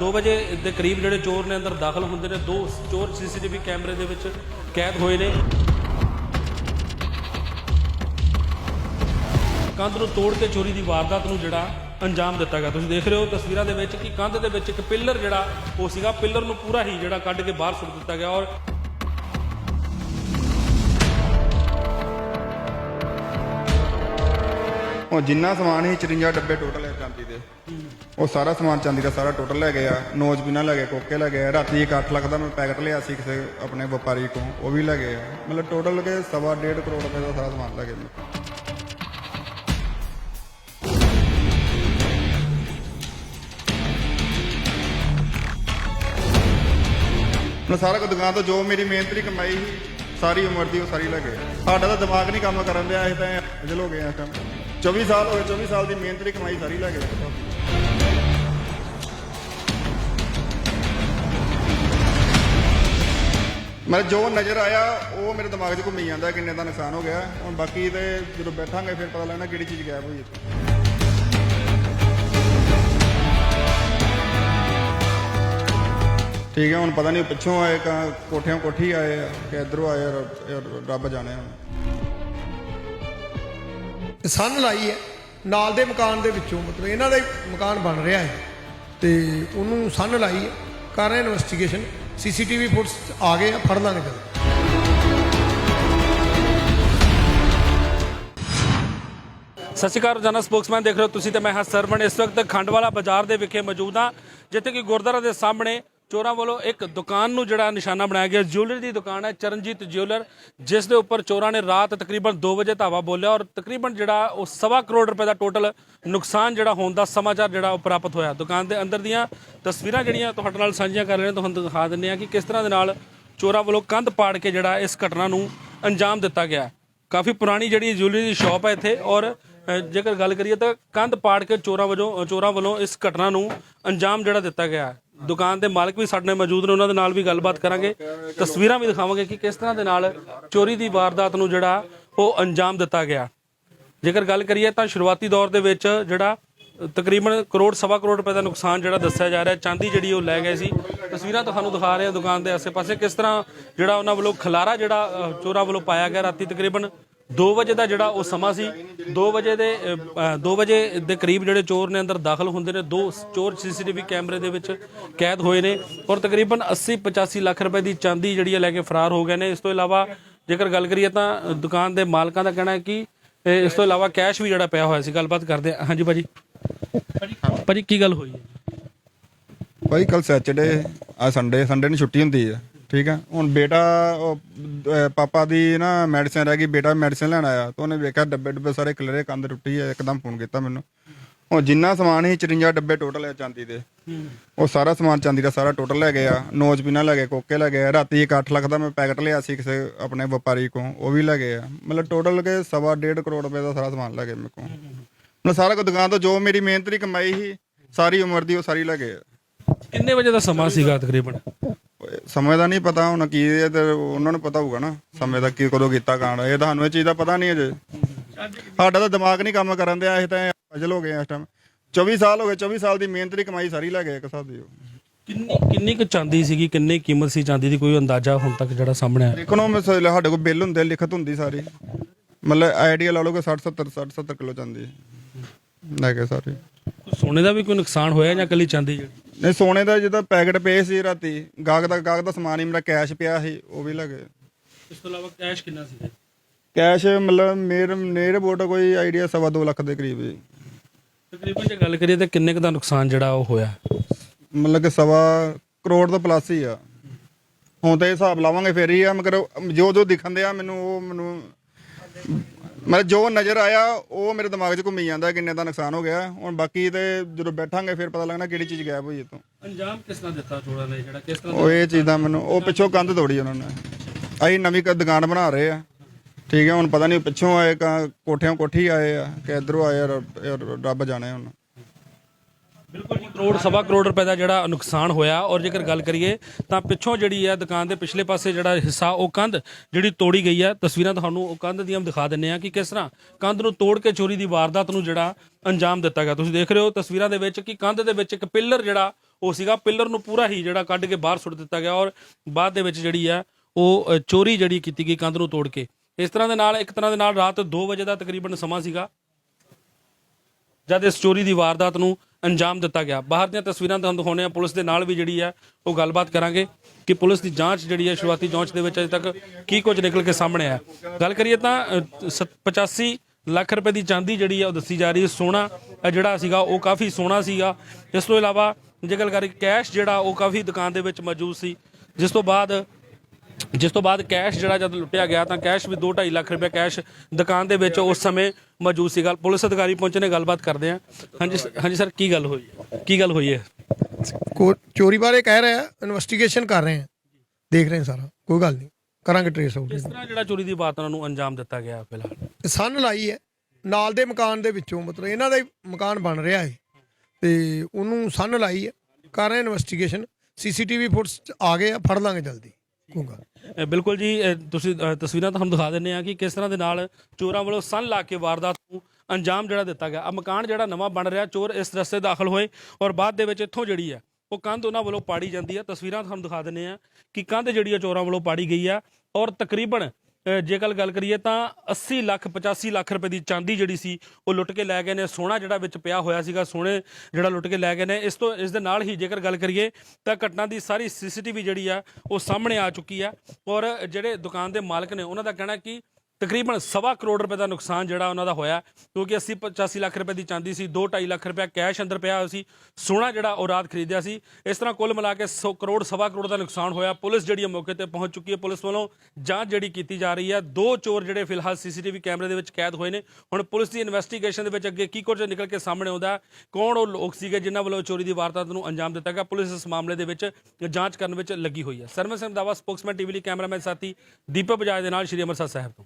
2 ਵਜੇ ਦੇ ਕਰੀਬ ਜਿਹੜੇ ਚੋਰ ਨੇ ਅੰਦਰ ਦਾਖਲ ਹੁੰਦੇ ਨੇ, ਦੋ ਚੋਰ ਸੀਸੀਟੀਵੀ ਕੈਮਰੇ ਦੇ ਵਿੱਚ ਕੈਦ ਹੋਏ ਨੇ। ਕੰਧ ਨੂੰ ਤੋੜ ਕੇ ਚੋਰੀ ਦੀ ਵਾਰਦਾਤ ਨੂੰ ਜਿਹੜਾ ਅੰਜਾਮ ਦਿੱਤਾ ਗਿਆ। ਤੁਸੀਂ ਦੇਖ ਰਹੇ ਹੋ ਤਸਵੀਰਾਂ ਦੇ ਵਿੱਚ ਕਿ ਕੰਧ ਦੇ ਵਿੱਚ ਇੱਕ ਪਿੱਲਰ ਜਿਹੜਾ ਉਹ ਸੀਗਾ। ਪਿੱਲਰ ਨੂੰ ਪੂਰਾ ਹੀ ਜਿਹੜਾ ਕੱਢ ਕੇ ਬਾਹਰ ਸੁੱਟ ਦਿੱਤਾ ਗਿਆ ਔਰ ਉਹ ਜਿੰਨਾ ਸਮਾਨ ਸੀ 54 ਡੱਬੇ ਟੋਟਲ ਹੈ ਚਾਂਦੀ ਦੇ। ਉਹ ਸਾਰਾ ਸਮਾਨ ਚਾਂਦੀ ਦਾ ਸਾਰਾ ਟੋਟਲ ਲੈ ਗਿਆ ਆ। ਨੋਜ਼ ਵੀ ਲੈ ਗਏ, ਕੋਕੇ ਲੈ ਗਏ ਰਾਤੀ ਇੱਕ 8 ਲੱਖ ਦਾ ਮੈਂ ਪੈਕਟ ਲਿਆ ਸੀ ਕਿਸੇ ਆਪਣੇ ਵਪਾਰੀ ਕੋਲ, ਉਹ ਵੀ ਲੈ ਗਏ ਆ। ਮਤਲਬ ਟੋਟਲ ਕੇ ਸਵਾ ਡੇਢ ਕਰੋੜ ਰੁਪਏ ਦਾ ਸਾਰਾ ਸਮਾਨ ਲੈ ਗਿਆ ਮੈਂ ਸਾਰਾ ਕੁ ਦੁਕਾਨ ਤੋਂ ਜੋ ਮੇਰੀ ਮਿਹਨਤ ਦੀ ਕਮਾਈ ਸੀ, ਸਾਰੀ ਉਮਰ ਦੀ ਉਹ ਸਾਰੀ ਲੈ ਗਏ। ਸਾਡਾ ਤਾਂ ਦਿਮਾਗ ਨਹੀਂ ਕੰਮ ਕਰਨ ਦਿਆ ਅਸੀਂ ਤਾਂ ਅਜਲ ਹੋ ਗਏ ਆ ਕੰਮ। ਟਾਈਮ 24 ਸਾਲ ਹੋ ਗਏ 24 ਸਾਲ ਦੀ ਮਿਹਨਤ ਦੀ ਕਮਾਈ ਸਾਰੀ ਲੈ ਗਏ ਮੈਂ ਜੋ ਨਜ਼ਰ ਆਇਆ, ਉਹ ਮੇਰੇ ਦਿਮਾਗ 'ਚ ਘੁੰਮੀ ਜਾਂਦਾ ਕਿੰਨੇ ਦਾ ਨੁਕਸਾਨ ਹੋ ਗਿਆ। ਹੁਣ ਬਾਕੀ ਤੇ ਜਦੋਂ ਬੈਠਾਂਗੇ, ਫਿਰ ਪਤਾ ਲੱਗਣਾ ਕਿਹੜੀ ਚੀਜ਼ ਗਾਇਬ ਹੋਈ ਇੱਥੋਂ ਠੀਕ ਹੈ, ਹੁਣ ਪਤਾ ਨਹੀਂ ਪਿੱਛੋਂ ਆਏ ਕਾ ਕੋਠਿਆਂ ਕੋਠੀ ਆਏ ਆ, ਕਿ ਇਧਰੋਂ ਆਏ ਰੱਬ- ਰੱਬ ਜਾਣੇ ਹੁਣ ਸੰਨ ਲਾਈ ਹੈ, ਨਾਲ ਦੇ ਮਕਾਨ ਦੇ ਵਿੱਚੋਂ, ਮਤਲਬ ਇਹਨਾਂ ਦਾ ਹੀ ਮਕਾਨ ਬਣ ਰਿਹਾ ਹੈ। ਤੇ ਉਹਨੂੰ ਸੰਨ ਲਾਈ ਹੈ, ਕਰ ਰਹੇ ਇਨਵੈਸਟੀਗੇਸ਼ਨ ਸੀਸੀਟੀਵੀ ਫੁਟਸ ਆ ਗਏ ਆ ਫੜ ਲਾਂਗੇ ਜਲਦੀ ਸਤਿ ਸ਼੍ਰੀ ਅਕਾਲ ਰੋਜ਼ਾਨਾ ਸਪੋਕਸਮੈਨ ਦੇਖ ਰਹੇ ਹੋ ਤੁਸੀਂ ਤੇ ਮੈਂ ਹਾਂ ਸਰਵਣ। ਇਸ ਵਕਤ ਖੰਡਵਾਲਾ ਬਾਜ਼ਾਰ ਦੇ ਵਿਖੇ ਮੌਜੂਦ ਹਾਂ, ਜਿੱਥੇ ਕਿ ਗੁਰਦੁਆਰਾ ਦੇ ਸਾਹਮਣੇ ਚੋਰਾਂ ਵੱਲੋਂ ਇੱਕ ਦੁਕਾਨ ਨੂੰ ਜਿਹੜਾ ਨਿਸ਼ਾਨਾ ਬਣਾਇਆ ਗਿਆ। ਜਿਊਲਰੀ ਦੀ ਦੁਕਾਨ ਹੈ, ਚਰਨਜੀਤ ਜਿਊਲਰ ਜਿਸ ਦੇ ਉੱਪਰ ਚੋਰਾਂ ਨੇ ਰਾਤ ਤਕਰੀਬਨ 2 ਵਜੇ ਧਾਵਾ ਬੋਲਿਆ ਔਰ ਤਕਰੀਬਨ ਜਿਹੜਾ ਉਹ ਸਵਾ ਕਰੋੜ ਰੁਪਏ ਦਾ ਟੋਟਲ ਨੁਕਸਾਨ ਜਿਹੜਾ ਹੋਣ ਦਾ ਸਮਾਚਾਰ ਜਿਹੜਾ ਉਹ ਪ੍ਰਾਪਤ ਹੋਇਆ। ਦੁਕਾਨ ਦੇ ਅੰਦਰ ਦੀਆਂ ਤਸਵੀਰਾਂ ਜਿਹੜੀਆਂ ਤੁਹਾਡੇ ਨਾਲ ਸਾਂਝੀਆਂ ਕਰ ਰਹੇ ਹਾਂ ਤੁਹਾਨੂੰ ਦਿਖਾ ਦਿੰਦੇ ਹਾਂ ਕਿ ਕਿਸ ਤਰ੍ਹਾਂ ਦੇ ਨਾਲ ਚੋਰਾਂ ਵੱਲੋਂ ਕੰਧ ਪਾੜ ਕੇ ਜਿਹੜਾ ਇਸ ਘਟਨਾ ਨੂੰ ਅੰਜਾਮ ਦਿੱਤਾ ਗਿਆ। ਕਾਫੀ ਪੁਰਾਣੀ ਜਿਹੜੀ ਜੁਐਲਰੀ ਦੀ ਸ਼ਾਪ ਹੈ ਇੱਥੇ ਔਰ ਜੇਕਰ ਗੱਲ ਕਰੀਏ ਤਾਂ ਕੰਧ ਪਾੜ ਕੇ ਚੋਰਾਂ ਵਜੋਂ, ਚੋਰਾਂ ਵੱਲੋਂ ਇਸ ਘਟਨਾ ਨੂੰ ਅੰਜਾਮ ਜਿਹੜਾ ਦਿੱਤਾ ਗਿਆ। ਦੁਕਾਨ ਦੇ ਮਾਲਕ ਵੀ ਸਾਡੇ ਨਾਲ ਮੌਜੂਦ ਨੇ, ਉਹਨਾਂ ਦੇ ਨਾਲ ਵੀ ਗੱਲਬਾਤ ਕਰਾਂਗੇ। ਤਸਵੀਰਾਂ ਵੀ ਦਿਖਾਵਾਂਗੇ ਕਿ ਕਿਸ ਤਰ੍ਹਾਂ ਦੇ ਨਾਲ ਚੋਰੀ ਦੀ ਵਾਰਦਾਤ ਨੂੰ ਜਿਹੜਾ ਉਹ ਅੰਜਾਮ ਦਿੱਤਾ ਗਿਆ। ਜੇਕਰ ਗੱਲ ਕਰੀਏ ਤਾਂ ਸ਼ੁਰੂਆਤੀ ਦੌਰ ਦੇ ਵਿੱਚ ਜਿਹੜਾ ਤਕਰੀਬਨ ਕਰੋੜ, ਸਵਾ ਕਰੋੜ ਰੁਪਏ ਦਾ ਨੁਕਸਾਨ ਜਿਹੜਾ ਦੱਸਿਆ ਜਾ ਰਿਹਾ, ਚਾਂਦੀ ਜਿਹੜੀ ਉਹ ਲੈ ਗਏ ਸੀ। ਤਸਵੀਰਾਂ ਤੁਹਾਨੂੰ ਦਿਖਾ ਰਹੇ ਹਾਂ ਦੁਕਾਨ ਦੇ ਆਸੇ-ਪਾਸੇ ਕਿਸ ਤਰ੍ਹਾਂ ਜਿਹੜਾ ਉਹਨਾਂ ਵੱਲੋਂ ਖਲਾਰਾ ਜਿਹੜਾ ਚੋਰਾਂ ਵੱਲੋਂ ਪਾਇਆ ਗਿਆ। ਰਾਤੀ ਤਕਰੀਬਨ 2 ਵਜੇ ਦਾ ਜਿਹੜਾ ਉਹ ਸਮਾਂ ਸੀ 2 ਵਜੇ ਦੇ 2 ਵਜੇ ਦੇ ਕਰੀਬ ਜਿਹੜੇ ਚੋਰ ਨੇ ਅੰਦਰ ਦਾਖਲ ਹੁੰਦੇ ਨੇ, ਦੋ ਚੋਰ ਸੀਸੀਟੀਵੀ ਕੈਮਰੇ ਦੇ ਵਿੱਚ ਕੈਦ ਹੋਏ ਨੇ ਔਰ ਤਕਰੀਬਨ 80 85 ਲੱਖ ਰੁਪਏ ਦੀ ਚਾਂਦੀ ਜਿਹੜੀ ਹੈ ਲੈ ਕੇ ਫਰਾਰ ਹੋ ਗਏ ਨੇ। ਇਸ ਤੋਂ ਇਲਾਵਾ ਜੇਕਰ ਗੱਲ ਕਰੀਏ ਤਾਂ ਦੁਕਾਨ ਦੇ ਮਾਲਕਾਂ ਦਾ ਕਹਿਣਾ ਹੈ ਕਿ ਇਸ ਤੋਂ ਇਲਾਵਾ ਕੈਸ਼ ਵੀ ਜਿਹੜਾ ਪਿਆ ਹੋਇਆ ਸੀ। ਗੱਲਬਾਤ ਕਰਦੇ ਹਾਂ। ਹਾਂਜੀ ਭਾਜੀ। ਭਾਜੀ, ਕੀ ਗੱਲ ਹੋਈ ਹੈ? ਭਾਈ ਕੱਲ ਸੈਚਰਡੇ ਆ ਸੰਡੇ ਸੰਡੇ ਨੂੰ ਛੁੱਟੀ ਹੁੰਦੀ ਹੈ। ਠੀਕ ਆ? ਹੁਣ ਬੇਟਾ ਉਹ, ਅਹ, ਪਾਪਾ ਦੀ ਨਾ ਮੈਡੀਸਿਨ ਰਹਿ ਗਈ ਬੇਟਾ ਮੈਡੀਸਿਨ ਲੈਣ ਆਇਆ। ਤਾਂ ਉਹਨੇ ਵੇਖਿਆ ਡੱਬੇ ਡੱਬੇ ਸਾਰੇ ਖਿਲਰੇ ਕੰਧ ਟੁੱਟੀ ਹੈ ਇੱਕਦਮ ਫੋਨ ਕੀਤਾ ਮੈਨੂੰ। ਹੁਣ ਜਿੰਨਾ ਸਮਾਨ ਸੀ 54 ਡੱਬੇ ਟੋਟਲ ਹੈ ਚਾਂਦੀ ਦੇ। ਉਹ ਸਾਰਾ ਸਮਾਨ ਚਾਂਦੀ ਦਾ ਸਾਰਾ ਟੋਟਲ ਲੈ ਗਏ ਨੋਜ਼ ਵੀ ਲੈ ਗਏ ਕੋਕੇ ਲੈ ਗਏ ਰਾਤੀ ਇੱਕ 8 ਲੱਖ ਦਾ ਮੈਂ ਪੈਕਟ ਲਿਆ ਸੀ ਕਿਸੇ ਆਪਣੇ ਵਪਾਰੀ ਕੋਲ ਉਹ ਵੀ ਲੈ ਗਏ ਆ। ਮਤਲਬ ਟੋਟਲ ਕੇ ਸਵਾ ਡੇਢ ਕਰੋੜ ਰੁਪਏ ਦਾ ਸਾਰਾ ਸਮਾਨ ਲੈ ਗਏ ਮੇਰੇ ਕੋਲ। ਮਤਲਬ ਸਾਰਾ ਕੁ ਦੁਕਾਨ ਤੋਂ ਜੋ ਮੇਰੀ ਮਿਹਨਤ ਦੀ ਕਮਾਈ ਸੀ ਸਾਰੀ ਉਮਰ ਦੀ ਉਹ ਸਾਰੀ ਲੈ ਗਏ ਆ। ਕਿੰਨੇ ਵਜੇ ਦਾ ਸਮਾਂ ਸੀਗਾ ਤਕਰੀਬਨ? ਸਮੇਂ ਦਾ ਨਹੀਂ ਪਤਾ ਹੁਣ ਕੀ ਇਹ ਤੇ ਉਹਨਾਂ ਨੂੰ ਪਤਾ ਹੋਊਗਾ ਨਾ ਸਮੇਂ ਦਾ ਕੀ ਕਦੋਂ ਕੀਤਾ ਕਾਂਡ ਇਹ ਤੁਹਾਨੂੰ ਇਹ ਚੀਜ਼ ਦਾ ਪਤਾ ਨਹੀਂ ਅਜੇ। ਸਾਡਾ ਤਾਂ ਦਿਮਾਗ ਨਹੀਂ ਕੰਮ ਕਰਨ ਦਿਆ ਅਸੀਂ ਤਾਂ ਅਜਲ ਹੋ ਗਏ ਇਸ ਟਾਈਮ 24 ਸਾਲ ਹੋ ਗਏ 24 ਸਾਲ ਦੀ ਮਿਹਨਤ ਦੀ ਕਮਾਈ ਸਾਰੀ ਲੈ ਗਏ ਇੱਕ ਹਿਸਾਬ ਦੀ ਉਹ। ਕਿੰਨੀ ਕਿੰਨੀ ਕੁ ਚਾਂਦੀ ਸੀਗੀ ਕਿੰਨੀ ਕੀਮਤ ਸੀ ਚਾਂਦੀ ਦੀ? ਕੋਈ ਅੰਦਾਜ਼ਾ ਹੁਣ ਤੱਕ ਜਿਹੜਾ ਸਾਹਮਣੇ ਆਇਆ? ਇਕਨੋਮਿਕਸ ਸਾਡੇ ਕੋਲ ਬਿੱਲ ਹੁੰਦੇ ਲਿਖਤ ਹੁੰਦੀ ਸਾਰੀ। ਮਤਲਬ ਆਈਡੀਆ ਲਾ ਲਓ ਕਿ 60 70 60 70 ਕਿਲੋ ਚਾਂਦੀ। ਲੈ ਗਏ ਸਾਰੇ। ਸੋਨੇ ਦਾ ਵੀ ਕੋਈ ਨੁਕਸਾਨ ਹੋਇਆ ਜਾਂ ਕੱਲੀ ਚਾਂਦੀ ਜਿਹੜੀ? ਨਹੀਂ ਸੋਨੇ ਦਾ ਜਿਹਦਾ ਪੈਕਟ ਪਏ ਸੀ ਰਾਤੀ ਗਾਹਕ ਦਾ ਗਾਹਕ ਦਾ ਸਮਾਨ ਹੀ ਮੇਰਾ ਕੈਸ਼ ਪਿਆ ਸੀ ਉਹ ਵੀ ਲੈ ਗਏ। ਇਸ ਤੋਂ ਇਲਾਵਾ ਕੈਸ਼ ਕਿੰਨਾ ਸੀਗਾ ਕੈਸ਼ ਮਤਲਬ ਮੇਰੇ ਮੇਰੇ ਬੋਟ ਕੋਈ ਆਈਡੀਆ ਸਵਾ ਦੋ ਲੱਖ ਦੇ ਕਰੀਬ ਜੀ। ਤਕਰੀਬਨ ਜੇ ਗੱਲ ਕਰੀਏ ਤਾਂ ਕਿੰਨੇ ਕੁ ਦਾ ਨੁਕਸਾਨ ਜਿਹੜਾ ਉਹ ਹੋਇਆ? ਮਤਲਬ ਕਿ ਸਵਾ ਕਰੋੜ ਤੋਂ ਪਲੱਸ ਹੀ ਆ। ਹੁਣ ਤਾਂ ਇਹ ਹਿਸਾਬ ਲਾਵਾਂਗੇ ਫੇਰ ਹੀ ਆ ਮਗਰ ਜੋ ਜੋ ਦਿਖਣ ਦਿਆ ਮੈਨੂੰ ਉਹ ਮੈਨੂੰ ਮਤਲਬ ਜੋ ਨਜ਼ਰ ਆਇਆ ਉਹ ਮੇਰੇ ਦਿਮਾਗ 'ਚ ਘੁੰਮੀ ਜਾਂਦਾ ਕਿੰਨੇ ਦਾ ਨੁਕਸਾਨ ਹੋ ਗਿਆ। ਹੁਣ ਬਾਕੀ ਤੇ ਜਦੋਂ ਬੈਠਾਂਗੇ ਫਿਰ ਪਤਾ ਲੱਗਣਾ ਕਿਹੜੀ ਚੀਜ਼ ਗਾਇਬ ਹੋਈ ਇਤੋਂ ਅੰਜਾਮ ਕਿਸ ਤਰ੍ਹਾਂ ਦਿੱਤਾ ਚੋਰਾਂ ਨੇ ਜਿਹੜਾ ਕਿਸ ਤਰ੍ਹਾਂ ਉਹ ਇਹ ਚੀਜ਼ ਦਾ ਮੈਨੂੰ ਉਹ ਪਿੱਛੋਂ ਕੰਧ ਤੋੜੀ ਉਹਨਾਂ ਨੇ। ਅਸੀਂ ਨਵੀਂ ਕ ਦੁਕਾਨ ਬਣਾ ਰਹੇ ਆ। ਠੀਕ ਹੈ ਹੁਣ ਪਤਾ ਨਹੀਂ ਪਿੱਛੋਂ ਆਏ ਕਾ ਕੋਠਿਆਂ ਕੋਠੀ ਆਏ ਆ ਕਿ ਇਧਰੋਂ ਆਏ ਆ, ਰੱਬ- ਰੱਬ ਜਾਣੇ ਹੁਣ। ਬਿਲਕੁਲ ਜੀ, ਕਰੋੜ, ਸਵਾ ਕਰੋੜ ਰੁਪਏ ਦਾ ਜਿਹੜਾ ਨੁਕਸਾਨ ਹੋਇਆ। ਔਰ ਜੇਕਰ ਗੱਲ ਕਰੀਏ, ਤਾਂ ਪਿੱਛੋਂ ਜਿਹੜੀ ਹੈ ਦੁਕਾਨ ਦੇ ਪਿਛਲੇ ਪਾਸੇ ਜਿਹੜਾ ਹਿੱਸਾ, ਉਹ ਕੰਧ ਜਿਹੜੀ ਤੋੜੀ ਗਈ ਹੈ। ਤਸਵੀਰਾਂ ਤੁਹਾਨੂੰ ਉਹ ਕੰਧ ਦੀਆਂ ਦਿਖਾ ਦਿੰਨੇ ਆ ਕਿ ਕਿਸ ਤਰ੍ਹਾਂ ਕੰਧ ਨੂੰ ਤੋੜ ਕੇ ਚੋਰੀ ਦੀ ਵਾਰਦਾਤ ਨੂੰ ਜਿਹੜਾ ਅੰਜਾਮ ਦਿੱਤਾ ਗਿਆ। ਤੁਸੀਂ ਦੇਖ ਰਹੇ ਹੋ ਤਸਵੀਰਾਂ ਦੇ ਵਿੱਚ ਕਿ ਕੰਧ ਦੇ ਵਿੱਚ ਇੱਕ ਪਿੱਲਰ ਜਿਹੜਾ, ਉਹ ਸੀਗਾ। ਪਿੱਲਰ ਨੂੰ ਪੂਰਾ ਹੀ ਜਿਹੜਾ ਕੱਢ ਕੇ ਬਾਹਰ ਸੁੱਟ ਦਿੱਤਾ ਗਿਆ ਔਰ ਬਾਅਦ ਦੇ ਵਿੱਚ ਜਿਹੜੀ ਆ ਉਹ ਚੋਰੀ ਜਿਹੜੀ ਕੀਤੀ ਗਈ ਕੰਧ ਨੂੰ ਤੋੜ ਕੇ। ਇਸ ਤਰ੍ਹਾਂ ਦੇ ਨਾਲ, ਇੱਕ ਤਰ੍ਹਾਂ ਦੇ ਨਾਲ ਰਾਤ 2 ਵਜੇ ਦਾ ਤਕਰੀਬਨ ਸਮਾਂ ਸੀਗਾ। ਜਦ ਇਸ ਚੋਰੀ ਦੀ ਵਾਰਦਾਤ ਨੂੰ ਅੰਜਾਮ ਦਿੱਤਾ ਗਿਆ। ਬਾਹਰ ਦੀਆਂ ਤਸਵੀਰਾਂ ਤੁਹਾਨੂੰ ਦਿਖਾਉਂਦੇ ਆ ਪੁਲਿਸ ਦੇ ਨਾਲ ਵੀ ਜਿਹੜੀ ਆ ਉਹ ਗੱਲਬਾਤ ਕਰਾਂਗੇ ਕਿ ਪੁਲਿਸ ਦੀ ਜਾਂਚ ਜਿਹੜੀ ਹੈ ਸ਼ੁਰੂਆਤੀ ਜਾਂਚ ਦੇ ਵਿੱਚ ਅਜੇ ਤੱਕ ਕੀ ਕੁਝ ਨਿਕਲ ਕੇ ਸਾਹਮਣੇ ਆਇਆ। ਗੱਲ ਕਰੀਏ ਤਾਂ ਅ, ਸੱਤ- 85 ਲੱਖ ਰੁਪਏ ਦੀ ਚਾਂਦੀ ਜਿਹੜੀ ਆ ਉਹ ਦੱਸੀ ਜਾ ਰਹੀ ਹੈ। ਸੋਨਾ ਜਿਹੜਾ ਸੀਗਾ ਉਹ ਕਾਫੀ ਸੋਨਾ ਸੀਗਾ। ਇਸ ਤੋਂ ਇਲਾਵਾ ਜੇ ਗੱਲ ਕਰੀਏ ਕੈਸ਼ ਜਿਹੜਾ ਉਹ ਕਾਫੀ ਦੁਕਾਨ ਦੇ ਵਿੱਚ ਮੌਜੂਦ ਸੀ। ਜਿਸ ਤੋਂ ਬਾਅਦ ਜਿਸ ਤੋਂ ਬਾਅਦ ਕੈਸ਼ ਜਿਹੜਾ ਜਦ ਲੁੱਟਿਆ ਗਿਆ ਤਾਂ ਕੈਸ਼ ਵੀ 2.5 ਲੱਖ ਰੁਪਏ ਕੈਸ਼ ਦੁਕਾਨ ਦੇ ਵਿੱਚ ਉਸ ਸਮੇਂ ਮੌਜੂਦ ਸੀ ਗੱਲ ਪੁਲਿਸ ਅਧਿਕਾਰੀ ਪਹੁੰਚੇ ਨੇ ਗੱਲਬਾਤ ਕਰਦੇ ਆ ਹਾਂਜੀ ਹਾਂਜੀ ਸਰ ਕੀ ਗੱਲ ਹੋਈ? ਹੈ? ਕੀ ਗੱਲ ਹੋਈ ਹੈ? ਕੋ ਚੋਰੀ ਬਾਰੇ ਕਹਿ ਰਹੇ ਆ ਇਨਵੈਸਟੀਗੇਸ਼ਨ ਕਰ ਰਹੇ ਆ। ਦੇਖ ਰਹੇ ਆ ਸਾਰਾ ਕੋਈ ਗੱਲ ਨਹੀਂ। ਕਰਾਂਗੇ ਟ੍ਰੇਸ ਆਊਟ ਕਿਸ ਤਰ੍ਹਾਂ ਜਿਹੜਾ ਚੋਰੀ ਦੀ ਵਾਰਦਾਤ ਨੂੰ ਅੰਜਾਮ ਦਿੱਤਾ ਗਿਆ ਫਿਲਹਾਲ? ਸੰਨ ਲਾਈ ਹੈ। ਨਾਲ ਦੇ ਮਕਾਨ ਦੇ ਵਿੱਚੋਂ ਮਤਲਬ ਇਹਨਾਂ ਦਾ ਹੀ ਮਕਾਨ ਬਣ ਰਿਹਾ ਹੈ। ਤੇ ਉਹਨੂੰ ਸੰਨ ਲਾਈ ਹੈ। ਕਰ ਰਹੇ ਇਨਵੈਸਟੀਗੇਸ਼ਨ ਸੀਸੀਟੀਵੀ ਫੁਟਸ ਆ ਗਏ ਆ ਫੜ ਲਾਂਗੇ ਜਲਦੀ। ਕੋਈ ਅ, ਬਿਲਕੁਲ ਜੀ ਅ, ਤੁਸੀਂ ਅ, ਤਸਵੀਰਾਂ ਤੁਹਾਨੂੰ ਦਿਖਾ ਦਿੰਨੇ ਆ ਕਿ ਕਿਸ ਤਰ੍ਹਾਂ ਦੇ ਨਾਲ ਚੋਰਾਂ ਵੱਲੋਂ ਸੰਨ ਲਾ ਕੇ ਵਾਰਦਾਤ ਨੂੰ ਅੰਜਾਮ ਜਿਹੜਾ ਦਿੱਤਾ ਗਿਆ। ਆ ਮਕਾਨ ਜਿਹੜਾ ਨਵਾਂ ਬਣ ਰਿਹਾ ਚੋਰ ਇਸ ਰਸਤੇ ਦਾਖਲ ਹੋਏ ਔਰ ਬਾਅਦ ਦੇ ਵਿੱਚ ਇੱਥੋਂ ਜਿਹੜੀ ਆ ਉਹ ਕੰਧ ਉਹਨਾਂ ਵੱਲੋਂ ਪਾੜੀ ਜਾਂਦੀ ਆ ਤਸਵੀਰਾਂ ਤੁਹਾਨੂੰ ਦਿਖਾ ਦਿੰਨੇ ਆ ਕਿ ਕੰਧ ਜਿਹੜੀ ਆ ਚੋਰਾਂ ਵੱਲੋਂ ਪਾੜੀ ਗਈ ਆ ਔਰ ਤਕਰੀਬਨ ਜੇਕਰ ਗੱਲ ਗੱਲ ਕਰੀਏ ਤਾਂ 80 ਲੱਖ 85 ਲੱਖ ਰੁਪਏ ਦੀ ਚਾਂਦੀ ਜਿਹੜੀ ਸੀ, ਉਹ ਲੁੱਟ ਕੇ ਲੈ ਗਏ ਨੇ। ਸੋਨਾ ਜਿਹੜਾ ਵਿੱਚ ਪਿਆ ਹੋਇਆ ਸੀਗਾ, ਸੋਨੇ ਜਿਹੜਾ ਲੁੱਟ ਕੇ ਲੈ ਗਏ ਨੇ। ਇਸ ਤੋਂ, ਇਸ ਦੇ ਨਾਲ ਹੀ ਜੇਕਰ ਗੱਲ ਕਰੀਏ ਤਾਂ ਘਟਨਾ ਦੀ ਸਾਰੀ ਸੀਸੀਟੀਵੀ ਜਿਹੜੀ ਆ, ਉਹ ਸਾਹਮਣੇ ਆ ਚੁੱਕੀ ਆ। ਔਰ ਜਿਹੜੇ ਦੁਕਾਨ ਦੇ ਮਾਲਕ ਨੇ, ਉਹਨਾਂ ਦਾ ਕਹਿਣਾ ਕਿ ਤਕਰੀਬਨ ਸਵਾ ਕਰੋੜ ਰੁਪਏ ਦਾ ਨੁਕਸਾਨ ਜਿਹੜਾ ਉਹਨਾਂ ਦਾ ਹੋਇਆ, ਕਿਉਂਕਿ 80 85 ਲੱਖ ਰੁਪਏ ਦੀ ਚਾਂਦੀ ਸੀ 2.5 ਲੱਖ ਰੁਪਏ ਕੈਸ਼ ਅੰਦਰ ਪਿਆ ਹੋਇਆ ਸੀ, ਸੋਨਾ ਜਿਹੜਾ ਉਹ ਰਾਤ ਖਰੀਦਿਆ ਸੀ। ਇਸ ਤਰ੍ਹਾਂ ਕੁੱਲ ਮਿਲਾ ਕੇ 100 ਕਰੋੜ, ਸਵਾ ਕਰੋੜ ਦਾ ਨੁਕਸਾਨ ਹੋਇਆ। ਪੁਲਿਸ ਜਿਹੜੀ ਹੈ ਮੌਕੇ ਤੇ ਪਹੁੰਚ ਚੁੱਕੀ ਹੈ। ਪੁਲਿਸ ਵੱਲੋਂ ਜਾਂਚ ਜਿਹੜੀ ਕੀਤੀ ਜਾ ਰਹੀ ਹੈ। ਦੋ ਚੋਰ ਜਿਹੜੇ ਫਿਲਹਾਲ ਸੀਸੀਟੀਵੀ ਕੈਮਰੇ ਦੇ ਵਿੱਚ ਕੈਦ ਹੋਏ ਨੇ। ਹੁਣ ਪੁਲਿਸ ਦੀ ਇਨਵੈਸਟੀਗੇਸ਼ਨ ਦੇ ਵਿੱਚ ਅੱਗੇ ਕੀ ਕੁਝ ਨਿਕਲ ਕੇ ਸਾਹਮਣੇ ਆਉਂਦਾ ਕੌਣ ਉਹ ਲੋਕ ਸੀਗੇ ਜਿਨ੍ਹਾਂ ਵੱਲੋਂ ਚੋਰੀ ਦੀ ਵਾਰਦਾਤ ਨੂੰ ਅੰਜਾਮ ਦਿੱਤਾ ਗਿਆ। ਪੁਲਿਸ ਇਸ ਮਾਮਲੇ ਦੇ ਵਿੱਚ ਜਾਂਚ ਕਰਨ ਵਿੱਚ ਲੱਗੀ ਹੋਈ ਹੈ। ਸਰਮਨ ਸਿੰਘ ਦਾਵਾ ਸਪੋਕਸਮੈਨ ਟੀਵੀ ਲਈ ਕੈਮਰਾਮੈਨ ਸਾਥੀ ਦੀਪਕ ਬਜਾਜ ਦੇ ਨਾਲ ਸ਼੍ਰੀ ਅੰਮ੍ਰਿਤਸਰ ਸਾਹਿਬ ਤੋਂ।